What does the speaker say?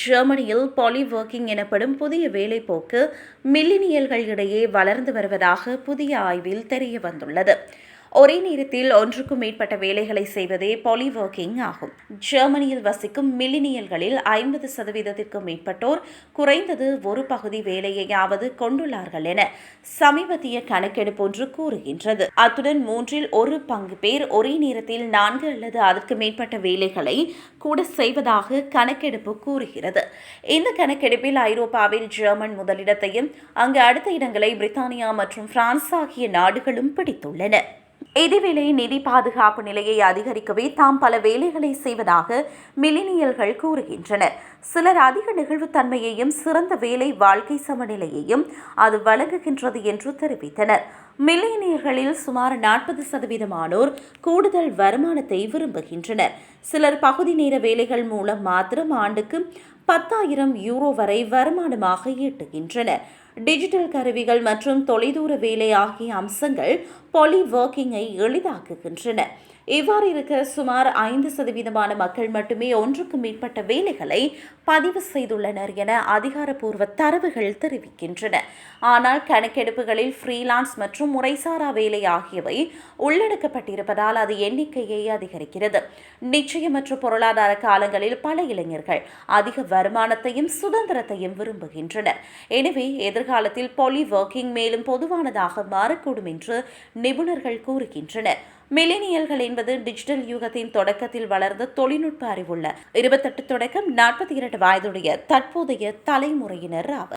ஜெர்மனியில் poly working எனப்படும் புதிய வேலைப்போக்கு மில்லினியல்கள் இடையே வளர்ந்து வருவதாக புதிய ஆய்வில் தெரிய வந்துள்ளது. ஒரே நேரத்தில் ஒன்றுக்கும் மேற்பட்ட வேலைகளை செய்வதே பாலிவர்க்கிங் ஆகும். ஜெர்மனியில் வசிக்கும் மில்லினியல்களில் ஐம்பது சதவீதத்திற்கும் மேற்பட்டோர் குறைந்தது ஒரு பகுதி வேலையையாவது கொண்டுள்ளார்கள் என சமீபத்திய கணக்கெடுப்பு ஒன்று கூறுகின்றது. அத்துடன் மூன்றில் ஒரு பங்கு பேர் ஒரே நேரத்தில் நான்கு அல்லது அதற்கு மேற்பட்ட வேலைகளை கூட செய்வதாக கணக்கெடுப்பு கூறுகிறது. இந்த கணக்கெடுப்பில் ஐரோப்பாவில் ஜெர்மன் முதலிடத்தையும் அங்கு அடுத்த இடங்களை பிரித்தானியா மற்றும் பிரான்ஸ் ஆகிய நாடுகளும் பிடித்துள்ளன. இதேவேளை நிதி பாதுகாப்பு நிலையை அதிகரிக்கவே தாம் பல வேலைகளை செய்வதாக மில்லினியல்கள் கூறுகின்றனர். சிலர் அதிக நிகழ்வுத்தன்மையையும் சிறந்த வேலை வாழ்க்கை சமநிலையையும் அது வழங்குகின்றது என்று தெரிவித்தனர். மில்லியனியர்களில் சுமார் நாற்பது சதவீதமானோர் கூடுதல் வருமானத்தை விரும்புகின்றனர். சிலர் பகுதி நேர வேலைகள் மூலம் மாத்திரம் ஆண்டுக்கு பத்தாயிரம் யூரோ வரை வருமானமாக ஈட்டுகின்றன. டிஜிட்டல் கருவிகள் மற்றும் தொலைதூர வேலை ஆகிய அம்சங்கள் பொலி ஒர்க்கிங்கை எளிதாக்குகின்றன. இவ்வாறு இருக்க சுமார் ஐந்து சதவீதமான மக்கள் மட்டுமே ஒன்றுக்கு மேற்பட்ட வேலைகளை பதிவு செய்துள்ளனர் என அதிகாரப்பூர்வ தரவுகள் தெரிவிக்கின்றன. ஆனால் கணக்கெடுப்புகளில் ஃப்ரீலான்ஸ் மற்றும் முறைசாரா வேலை ஆகியவை உள்ளடக்கப்பட்டிருப்பதால் அது எண்ணிக்கையை அதிகரிக்கிறது. நிச்சயமற்ற பொருளாதார காலங்களில் பல இளைஞர்கள் அதிக வருமானத்தையும் சுதந்திரத்தையும் விரும்புகின்றனர். எனவே எதிர்காலத்தில் பாலி ஒர்க்கிங் மேலும் பொதுவானதாக மாறக்கூடும் என்று நிபுணர்கள் கூறுகின்றனர். மில்லினியல்கள் என்பது டிஜிட்டல் யுகத்தின் தொடக்கத்தில் வளர்ந்த தொழில்நுட்ப அறிவுள்ள இருபத்தெட்டு தொடக்கம் நாற்பத்தி இரண்டு வயதுடைய தற்போதைய தலைமுறையினர் ஆவர்.